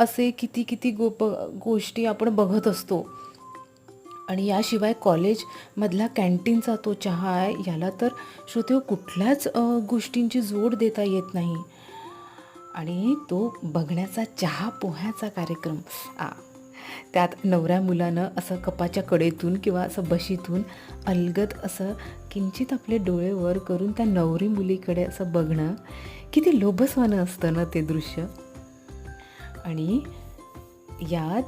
असे किती किती गो प गोष्टी आपण बघत असतो. आणि याशिवाय कॉलेजमधला कॅन्टीनचा तो चहा आहे याला तर श्रोते हो, कुठल्याच गोष्टींची जोड देता येत नाही. आणि तो बघण्याचा चहा पोह्याचा कार्यक्रम आ त्यात नवऱ्या मुलानं असं कपाच्या कडेतून किंवा असं बशीतून अलगत असं किंचित आपले डोळे वर करून त्या नवरी मुलीकडे असं बघणं किती लोभसवानं असतं ना ते दृश्य. आणि यात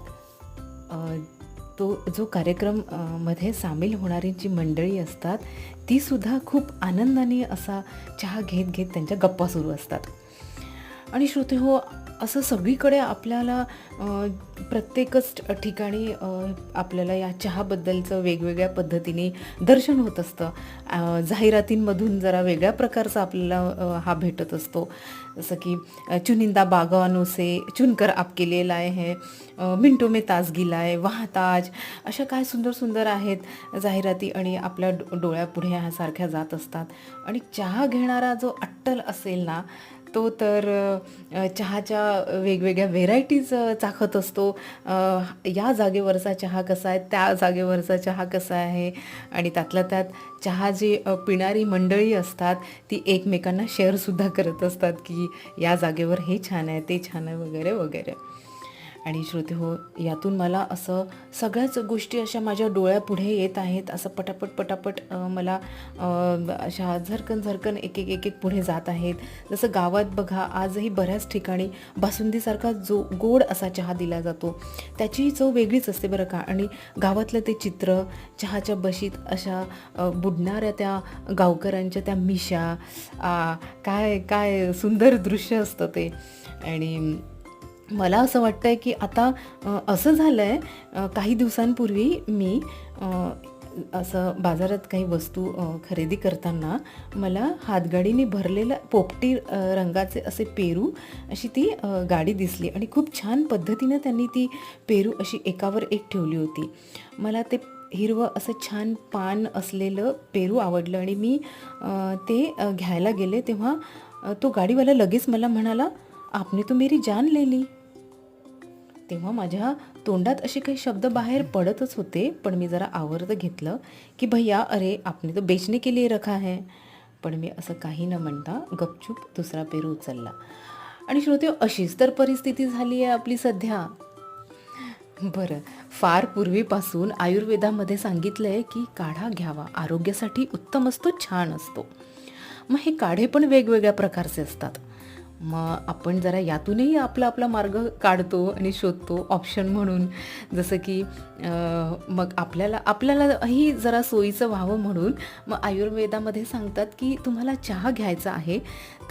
तो जो कार्यक्रममध्ये सामील होणारी जी मंडळी असतात ती सुद्धा खूप आनंदाने असा चहा घेत घेत त्यांच्या गप्पा सुरू असतात. आणि श्रोते हो असं सगळीकडे आपल्याला प्रत्येकच ठिकाणी आपल्याला या चहाबद्दलचं वेगवेगळ्या पद्धतीने दर्शन होत असतं. जाहिरातींमधून जरा वेगळ्या प्रकारचा आपल्याला हा भेटत असतो. जसं की चुनिंदा बागानों से चुनकर आपके लिए लाए हैं मिनटो मिंटो में ताजगी लाए वहाँ ताज अशा काय सुंदर सुंदर आहेत जाहिराती आणि आपल्या डो- डोळ्यापुढे ह्यासारख्या जात असतात. आणि चहा घेणारा जो अट्टल असेल ना तो तर चहाच्या वेगवेगळ्या व्हेरायटीज चाखत असतो. या जागेवरचा चहा कसा आहे त्या जागेवरचा चहा कसा आहे? आणि त्यातल्या त्यात चहा जी पिणारी मंडळी असतात ती एकमेकांना शेअरसुद्धा करत असतात की या जागेवर हे छान आहे ते छान आहे वगैरे वगैरे. आणि श्रोते हो यातून मला असं सगळ्याच गोष्टी अशा माझ्या डोळ्यापुढे येत आहेत असं पटापट पटापट मला अशा झरकन झरकन एक एक एक एक पुढे जात आहेत. जसं गावात बघा आजही बऱ्याच ठिकाणी बासुंदीसारखा जो गोड असा चहा दिला जातो त्याची चव वेगळीच असते बरं का. आणि गावातलं ते चित्र चहाच्या बशीत अशा बुडणाऱ्या त्या गावकऱ्यांच्या त्या मिशा आ, काय काय सुंदर दृश्य असतं ते. आणि मला असं वाटतं आहे की आता असं झालं आहे काही दिवसांपूर्वी मी असं बाजारात काही वस्तू खरेदी करताना मला हातगाडीने भरलेलं पोपटी रंगाचे असे पेरू अशी ती गाडी दिसली आणि खूप छान पद्धतीनं त्यांनी ती पेरू अशी एकावर एक ठेवली होती. मला ते हिरवं असं छान पान असलेलं पेरू आवडलं आणि मी ते घ्यायला गेले तेव्हा तो गाडीवाला लगेच मला म्हणाला आपने तो मेरी जान ले ली. तेव्हा माझ्या तोंडात असे काही शब्द बाहेर पडतच होते पण मी जरा आवर्त घेतलं की भैया अरे आपने तो बेचने के लिए रखा है. पण मी असं काही न म्हणता गपचूप दुसरा पेरू उचलला. आणि श्रोते अशीच तर परिस्थिती झाली आहे आपली सध्या. बरं फार पूर्वीपासून आयुर्वेदामध्ये सांगितलं आहे की काढा घ्यावा. आरोग्यासाठी उत्तम असतो छान असतो. मग हे काढे पण वेगवेगळ्या प्रकारचे असतात. मग आपण जरा यातूनही आपला आपला मार्ग काढतो आणि शोधतो ऑप्शन म्हणून. जसं की मग आपल्याला आपल्यालाही जरा सोयीचं व्हावं म्हणून मग आयुर्वेदामध्ये सांगतात की तुम्हाला चहा घ्यायचा आहे.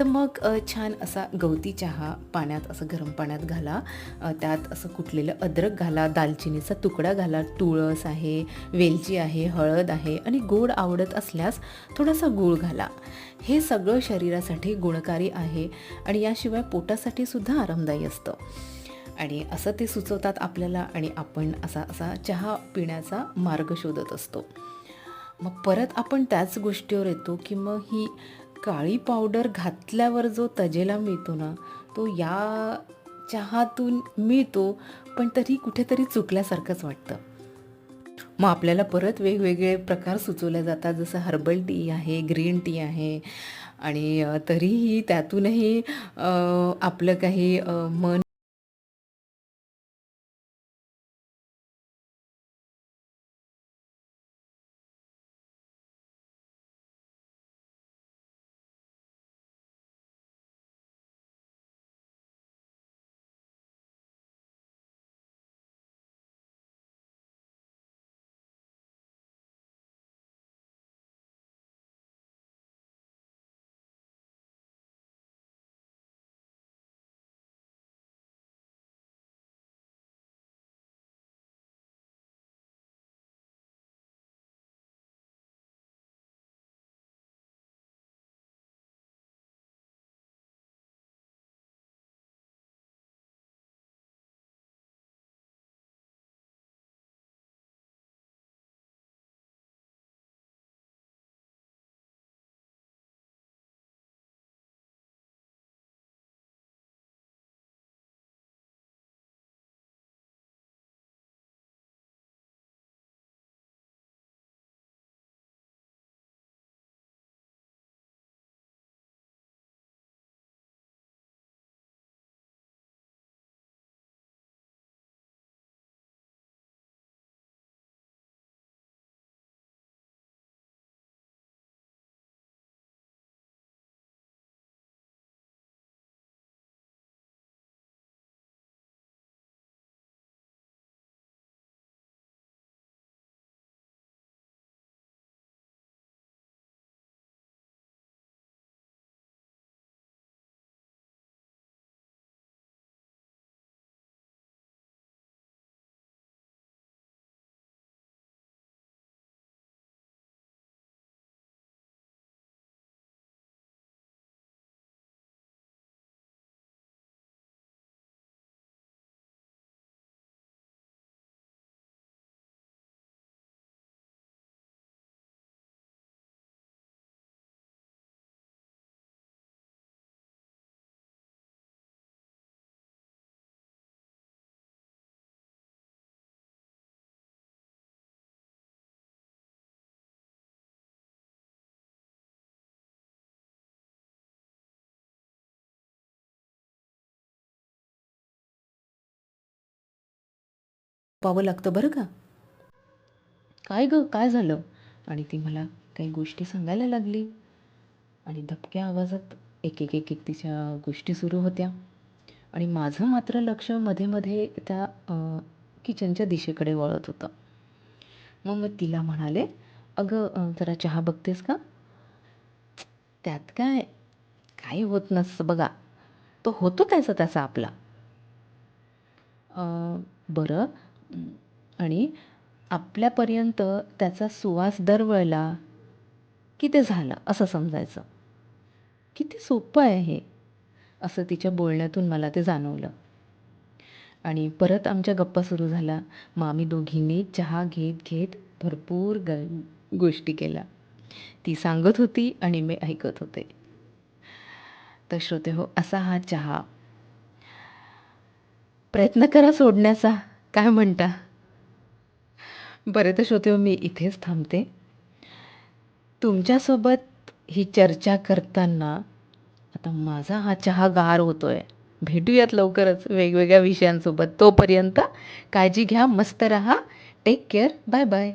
तर मग छान असा गवती चहा पाण्यात असं गरम पाण्यात घाला. त्यात असं कुटलेलं अद्रक घाला दालचिनीचा तुकडा घाला. तुळस आहे वेलची आहे हळद आहे आणि गोड आवडत असल्यास थोडासा गूळ घाला. हे सगळं शरीरासाठी गुणकारी आहे आणि याशिवाय पोटासाठी सुद्धा आरामदायी असतं. आणि असं ते सुचवतात आपल्याला आणि आपण असा असा चहा पिण्याचा मार्ग शोधत असतो. मग परत आपण त्याच गोष्टीवर येतो की मग ही काळी पावडर घातल्यावर जो तजेला मिळतो ना तो या चहातून मिळतो पण तरी कुठेतरी चुकल्यासारखंच वाटतं. मग आपल्याला परत वेगवेगळे प्रकार सुचवले जातात जसं हर्बल टी आहे ग्रीन टी आहे आणि तरीही त्यातूनही आपलं काही मन पावं लागतं बरं का? काय गं काय झालं? आणि ती मला काही गोष्टी सांगायला लागली. आणि धपक्या आवाजात एक एक एक एक तिच्या गोष्टी सुरू होत्या. आणि माझं मात्र लक्षमध्ये मध्ये त्या किचनच्या दिशेकडे वळत होतं. मग मग तिला म्हणाले अगं जरा चहा बघतेस का? त्यात काय काही होत नसतं बघा. तो होतो त्याचा त्याचा आपला. बरं. आणि आपल्यापर्यंत त्याचा सुवास दरवळला की ते झालं असं समजायचं. किती सोपं आहे हे असं तिच्या बोलण्यातून मला ते जाणवलं. आणि परत आमच्या गप्पा सुरू झाल्या. मग आम्ही दोघींनी चहा घेत घेत भरपूर ग गोष्टी केल्या. ती सांगत होती आणि मी ऐकत होते. तर श्रोते हो असा हा चहा. प्रयत्न करा सोडण्याचा. काय म्हणता? बरं तर श्रोते हो, मी इथेच थांबते. तुमच्यासोबत ही चर्चा करताना आता माझा हा चहा गार होतो आहे भेटूयात लवकरच वेगवेगळ्या विषयांसोबत. तोपर्यंत काळजी घ्या मस्त रहा. Take care bye bye